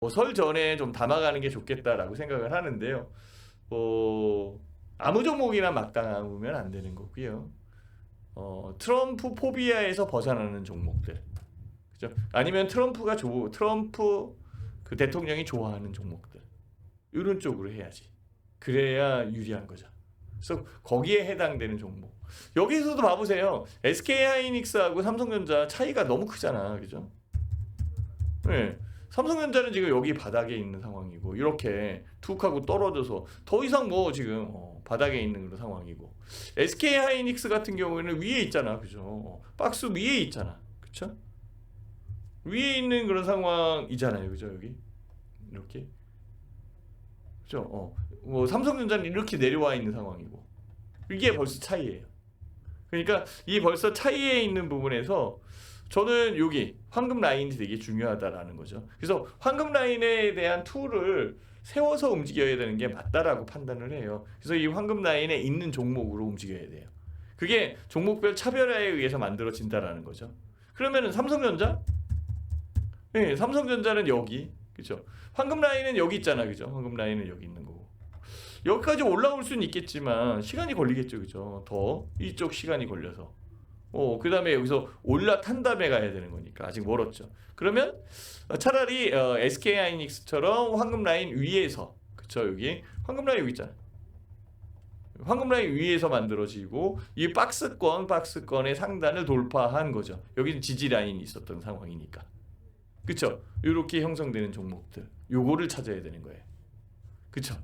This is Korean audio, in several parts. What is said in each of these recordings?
뭐 설 전에 좀 담아가는 게 좋겠다라고 생각을 하는데요. 뭐 아무 종목이나 막 담으면 안 되는 거고요. 어, 트럼프 포비아에서 벗어나는 종목들, 그죠? 아니면 트럼프가 조 트럼프 그 대통령이 좋아하는 종목들 이런 쪽으로 해야지. 그래야 유리한 거죠. 그래서 거기에 해당되는 종목. 여기서도 봐보세요. SK 하이닉스하고 삼성전자 차이가 너무 크잖아, 그죠? 네. 삼성전자는 지금 여기 바닥에 있는 상황이고 이렇게 툭 하고 떨어져서 더 이상 뭐 지금 어, 바닥에 있는 그런 상황이고 SK 하이닉스 같은 경우에는 위에 있잖아, 그죠? 어, 박스 위에 있잖아, 그쵸? 위에 있는 그런 상황이잖아요, 그죠? 여기 이렇게 그죠? 어, 뭐 삼성전자는 이렇게 내려와 있는 상황이고 이게 벌써 차이예요. 그러니까 이 벌써 차이에 있는 부분에서 저는 여기 황금 라인이 되게 중요하다라는 거죠. 그래서 황금 라인에 대한 툴을 세워서 움직여야 되는 게 맞다라고 판단을 해요. 그래서 이 황금 라인에 있는 종목으로 움직여야 돼요. 그게 종목별 차별화에 의해서 만들어진다라는 거죠. 그러면은 삼성전자? 네, 삼성전자는 여기, 그죠? 황금 라인은 여기 있잖아, 그죠? 황금 라인은 여기 있는 거고. 여기까지 올라올 수는 있겠지만 시간이 걸리겠죠, 그죠? 더 이쪽 시간이 걸려서. 어, 그 다음에 여기서 올라탄 다음에 가야 되는 거니까 아직 멀었죠. 그러면 차라리 어, SK 하이닉스처럼 황금 라인 위에서 그쵸 여기 황금 라인 여기 있잖아. 황금 라인 위에서 만들어지고 이 박스권 박스권의 상단을 돌파한 거죠. 여기는 지지 라인이 있었던 상황이니까. 그쵸? 이렇게 형성되는 종목들 요거를 찾아야 되는 거예요. 그쵸?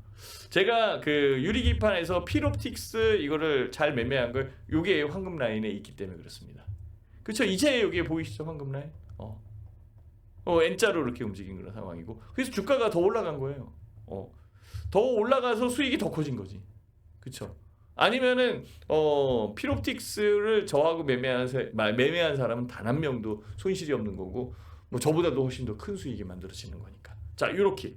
제가 그 유리기판에서 필옵틱스 이거를 잘 매매한 걸 요게 황금 라인에 있기 때문에 그렇습니다. 그쵸? 이제 여기에 보이시죠? 황금 라인? 어. 어, N자로 이렇게 움직인 그런 상황이고. 그래서 주가가 더 올라간 거예요. 어. 더 올라가서 수익이 더 커진 거지. 그쵸? 아니면은 어 필옵틱스를 저하고 매매한 사, 매매한 사람은 단 한 명도 손실이 없는 거고 뭐 저보다도 훨씬 더 큰 수익이 만들어지는 거니까. 자, 이렇게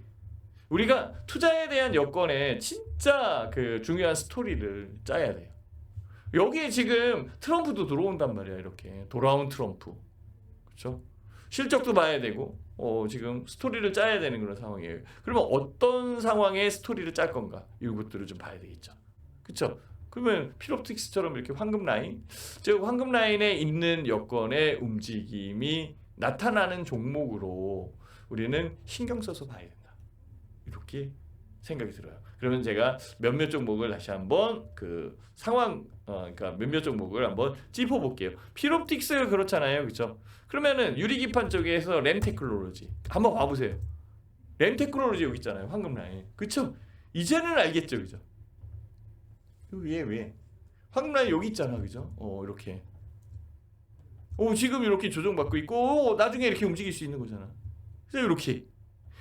우리가 투자에 대한 여건에 진짜 그 중요한 스토리를 짜야 돼요. 여기에 지금 트럼프도 들어온단 말이야 이렇게 돌아온 트럼프, 그렇죠? 실적도 봐야 되고 어, 지금 스토리를 짜야 되는 그런 상황이에요. 그러면 어떤 상황에 스토리를 짤 건가 이것들을 좀 봐야 되겠죠, 그렇죠? 그러면 필옵틱스처럼 이렇게 황금 라인, 즉 황금 라인에 있는 여건의 움직임이 나타나는 종목으로 우리는 신경 써서 봐야 이렇게 생각이 들어요. 그러면 제가 몇몇 종목을 다시 한번 그 상황 어 그러니까 몇몇 종목을 한번 짚어 볼게요. 필옵틱스 그렇잖아요. 그렇죠? 그러면은 유리기판 쪽에서 램테크놀로지 한번 봐 보세요. 램테크놀로지 여기 있잖아요. 황금 라인. 그렇죠? 이제는 알겠죠. 그죠? 왜 왜? 황금 라인 여기 있잖아. 그죠? 어 이렇게. 어 지금 이렇게 조정받고 있고 어, 나중에 이렇게 움직일 수 있는 거잖아. 그래서 이렇게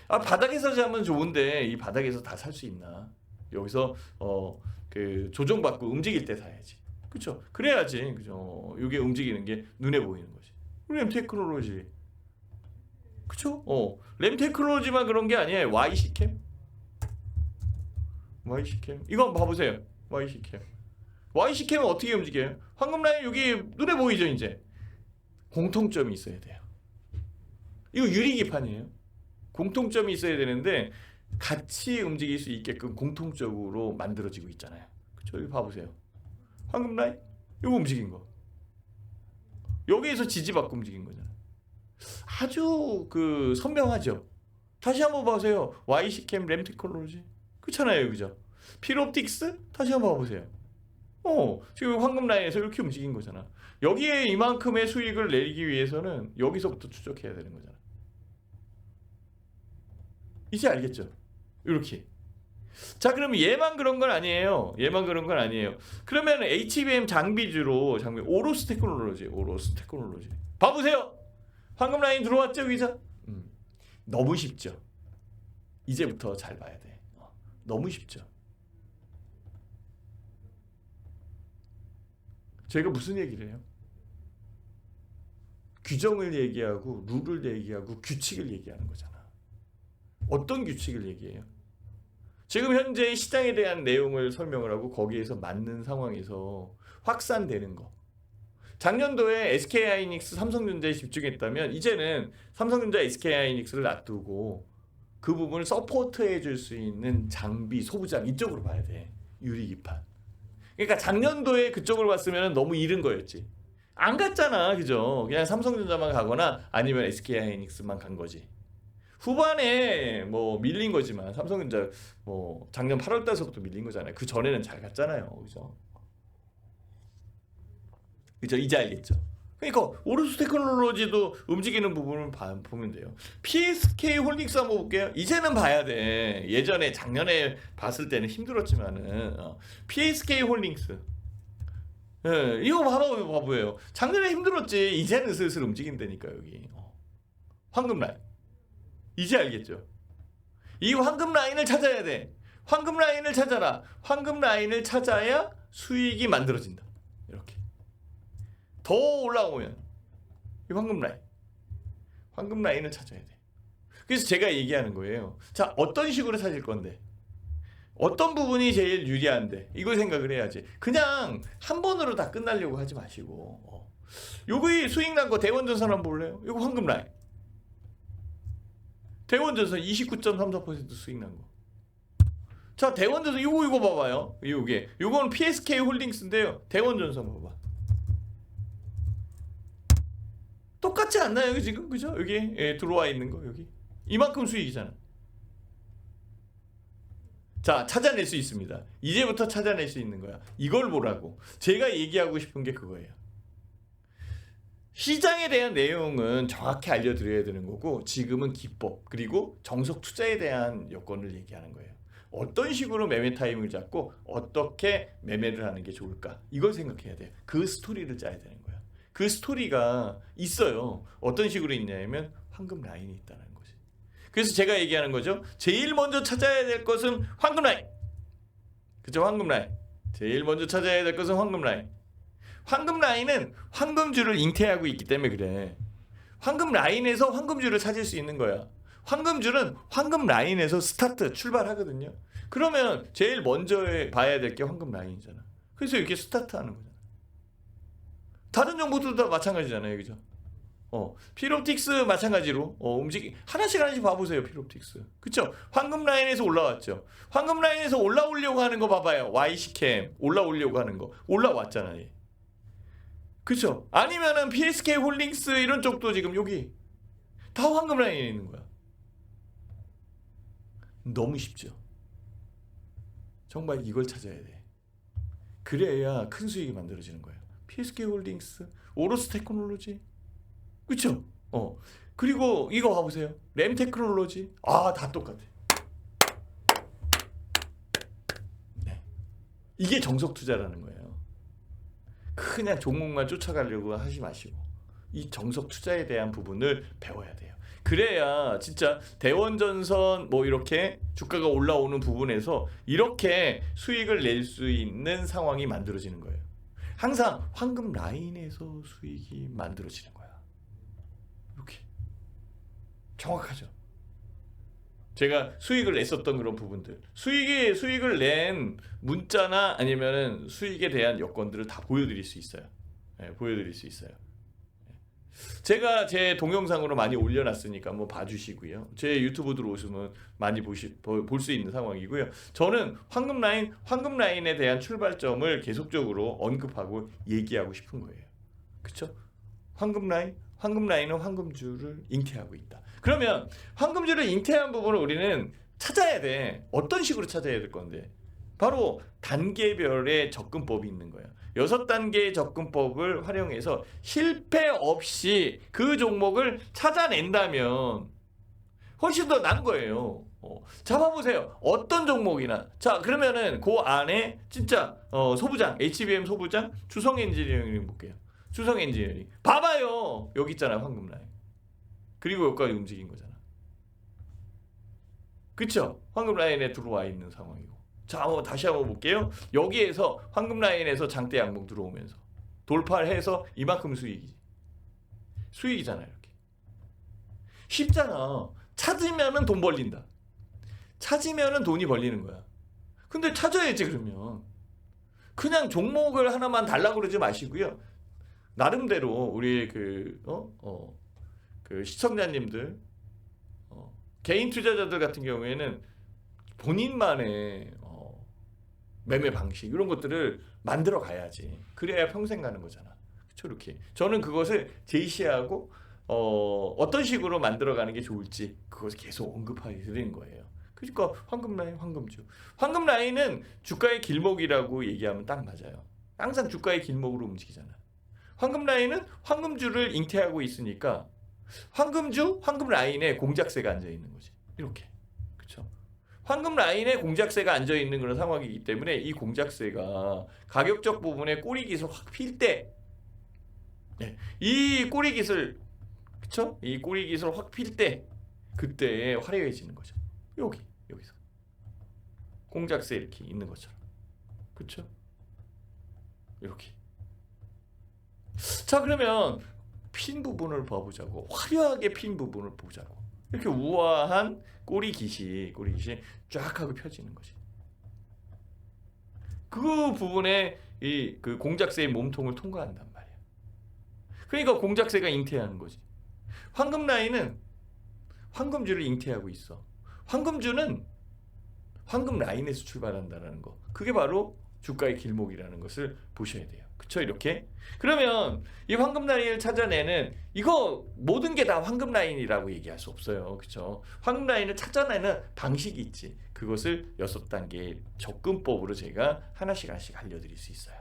아 바닥에서 사면 좋은데 이 바닥에서 다 살 수 있나? 여기서 어 그 조정받고 움직일 때 사야지. 그렇죠? 그래야지. 그죠? 이게 움직이는 게 눈에 보이는 거지. 램 테크놀로지. 그쵸? 어. 램 테크놀로지만 그런 게 아니에요. YC캠. YC캠. 이거 봐보세요. YC캠. YC캠은 어떻게 움직여요? 황금 라인 여기 눈에 보이죠, 이제? 공통점이 있어야 돼요. 이거 유리기판이에요. 공통점이 있어야 되는데 같이 움직일 수 있게끔 공통적으로 만들어지고 있잖아요. 여기 봐보세요. 황금 라인 이거 움직인 거. 여기에서 지지받고 움직인 거잖아요. 아주 그 선명하죠. 다시 한번 봐보세요. YC캠 램테크놀로지 그렇잖아요, 그죠? 필옵틱스 다시 한번 봐보세요. 어, 지금 황금 라인에서 이렇게 움직인 거잖아. 여기에 이만큼의 수익을 내기 위해서는 여기서부터 추적해야 되는 거잖아. 이제 알겠죠? 이렇게. 자, 그럼 얘만 그런 건 아니에요. 얘만 그런 건 아니에요. 그러면 HBM 장비주로 장비 오로스 테크놀로지, 오로스 테크놀로지. 봐보세요. 황금 라인 들어왔죠, 여기서? 음, 너무 쉽죠. 이제부터 잘 봐야 돼. 어, 너무 쉽죠. 제가 무슨 얘기를 해요? 규정을 얘기하고 룰을 얘기하고 규칙을 얘기하는 거잖아. 어떤 규칙을 얘기해요? 지금 현재 시장에 대한 내용을 설명을 하고 거기에서 맞는 상황에서 확산되는 거. 작년도에 SK 하이닉스, 삼성전자에 집중했다면 이제는 삼성전자, SK 하이닉스를 놔두고 그 부분을 서포트해 줄 수 있는 장비, 소부장 이쪽으로 봐야 돼. 유리기판. 그러니까 작년도에 그쪽으로 갔으면 너무 이른 거였지. 안 갔잖아, 그죠? 그냥 삼성전자만 가거나 아니면 SK하이닉스만 간 거지. 후반에 뭐 밀린 거지만 삼성전자 뭐 작년 8월 달서부터 밀린 거잖아요. 그 전에는 잘 갔잖아요, 그죠? 그죠? 이제 알겠죠? 그러니까 오르스 테크놀로지도 움직이는 부분을 봐- 보면 돼요. PSK 홀딩스 한번 볼게요. 이제는 봐야 돼. 예전에 작년에 봤을 때는 힘들었지만은 어, PSK 홀딩스. 예, 이거 봐봐 바보예요. 작년에 힘들었지. 이제는 슬슬 움직인다니까 여기. 어. 황금 라인. 이제 알겠죠? 이 황금 라인을 찾아야 돼. 황금 라인을 찾아라. 황금 라인을 찾아야 수익이 만들어진다. 이렇게. 더 올라오면 이 황금 라인. 황금 라인을 찾아야 돼. 그래서 제가 얘기하는 거예요. 자, 어떤 식으로 찾을 건데? 어떤 부분이 제일 유리한데? 이걸 생각을 해야지. 그냥 한 번으로 다 끝나려고 하지 마시고. 어. 요거 수익 난 거 대원전선 한번 볼래요? 이거 황금 라인. 대원전선 29.34% 수익 난 거. 자, 대원전선 요거 이거 봐봐요. 요게. 요건 PSK 홀딩스인데요. 대원전선 봐봐. 똑같지 않나요, 지금? 그죠? 여기 예, 들어와 있는 거 여기. 이만큼 수익이잖아. 자, 찾아낼 수 있습니다. 이제부터 찾아낼 수 있는 거야. 이걸 보라고. 제가 얘기하고 싶은 게 그거예요. 시장에 대한 내용은 정확히 알려드려야 되는 거고 지금은 기법 그리고 정석 투자에 대한 여건을 얘기하는 거예요. 어떤 식으로 매매 타임을 잡고 어떻게 매매를 하는 게 좋을까 이걸 생각해야 돼요. 그 스토리를 짜야 되는 거야. 그 스토리가 있어요. 어떤 식으로 있냐면 황금 라인이 있다는 거지. 그래서 제가 얘기하는 거죠. 제일 먼저 찾아야 될 것은 황금 라인. 그죠? 황금 라인. 제일 먼저 찾아야 될 것은 황금 라인. 황금 라인은 황금줄을 잉태하고 있기 때문에 그래. 황금 라인에서 황금줄을 찾을 수 있는 거야. 황금줄은 황금 라인에서 스타트 출발하거든요. 그러면 제일 먼저 봐야 될 게 황금 라인이잖아. 그래서 이렇게 스타트하는 거잖아. 다른 정보들도 다 마찬가지잖아요, 그죠? 어, 피롭틱스 마찬가지로 어, 움직이 하나씩 하나씩 봐보세요, 피롭틱스. 그쵸? 황금 라인에서 올라왔죠. 황금 라인에서 올라오려고 하는 거 봐봐요. YC캠 올라오려고 하는 거 올라왔잖아요. 그쵸? 아니면은 PSK 홀딩스 이런 쪽도 지금 여기 다 황금 라인에 있는 거야. 너무 쉽죠. 정말 이걸 찾아야 돼. 그래야 큰 수익이 만들어지는 거예요. PSK 홀딩스, 오로스 테크놀로지, 그쵸? 어 그리고 이거 봐보세요. 램 테크놀로지, 아 다 똑같아. 네. 이게 정석 투자라는 거예요. 그냥 종목만 쫓아가려고 하지 마시고 이 정석 투자에 대한 부분을 배워야 돼요. 그래야 진짜 대원전선 뭐 이렇게 주가가 올라오는 부분에서 이렇게 수익을 낼 수 있는 상황이 만들어지는 거예요. 항상 황금 라인에서 수익이 만들어지는 거야. 이렇게 정확하죠. 제가 수익을 냈었던 그런 부분들, 수익이 수익을 낸 문자나 아니면은 수익에 대한 여건들을 다 보여드릴 수 있어요. 예, 보여드릴 수 있어요. 제가 제 동영상으로 많이 올려놨으니까 뭐 봐주시고요. 제 유튜브 들어오시면 많이 보시 볼 수 있는 상황이고요. 저는 황금 라인, 황금 라인에 대한 출발점을 계속적으로 언급하고 얘기하고 싶은 거예요. 그렇죠? 황금 라인, 황금 라인은 황금줄을 잉태하고 있다. 그러면 황금줄을 잉태한 부분을 우리는 찾아야 돼. 어떤 식으로 찾아야 될 건데? 바로 단계별의 접근법이 있는 거예요. 여섯 단계의 접근법을 활용해서 실패 없이 그 종목을 찾아낸다면 훨씬 더 난 거예요. 어, 잡아보세요. 어떤 종목이나. 자, 그러면은 그 안에 진짜 어, 소부장, HBM 소부장, 주성 엔지니어링 볼게요. 주성 엔지니어링. 봐봐요. 여기 있잖아요. 황금 라인. 그리고 여기까지 움직인 거잖아. 그쵸? 황금 라인에 들어와 있는 상황이고. 자, 한번 다시 한번 볼게요. 여기에서 황금 라인에서 장대 양봉 들어오면서 돌파를 해서 이만큼 수익이지. 수익이잖아, 이렇게. 쉽잖아. 찾으면은 돈 벌린다. 찾으면은 돈이 벌리는 거야. 근데 찾아야지 그러면. 그냥 종목을 하나만 달라고 그러지 마시고요. 나름대로 우리 그 어? 어, 그 시청자님들 어, 개인 투자자들 같은 경우에는 본인만의 어, 매매 방식 이런 것들을 만들어 가야지. 그래야 평생 가는 거잖아. 그렇죠, 이렇게. 저는 그것을 제시하고 어, 어떤 식으로 만들어 가는 게 좋을지 그것을 계속 언급하게 드리는 거예요. 그러니까 황금 라인, 황금주. 황금 라인은 주가의 길목이라고 얘기하면 딱 맞아요. 항상 주가의 길목으로 움직이잖아. 황금 라인은 황금주를 잉태하고 있으니까 황금주, 황금 라인에 공작새가 앉아 있는 거지. 이렇게. 황금 라인에 공작새가 앉아 있는 그런 상황이기 때문에 이 공작새가 가격적 부분에 꼬리 깃을 확필 때, 네, 이 꼬리 깃을 그쵸? 이 꼬리 깃을 확필 때, 그때 화려해지는 거죠. 여기 여기서 공작새 이렇게 있는 것처럼, 그렇죠? 이렇게. 자 그러면 핀 부분을 봐보자고 화려하게 핀 부분을 보자고 이렇게 우아한 꼬리 깃이 꼬리 깃이 쫙 하고 펴지는 거지. 그 부분에 이 그 공작새의 몸통을 통과한단 말이야. 그러니까 공작새가 잉태하는 거지. 황금 라인은 황금주를 잉태하고 있어. 황금주는 황금 라인에서 출발한다라는 거. 그게 바로 주가의 길목이라는 것을 보셔야 돼요. 그쵸 이렇게? 그러면 이 황금 라인을 찾아내는 이거 모든 게 다 황금 라인이라고 얘기할 수 없어요. 그쵸? 황금 라인을 찾아내는 방식이 있지. 그것을 여섯 단계 접근법으로 제가 하나씩 하나씩 알려드릴 수 있어요.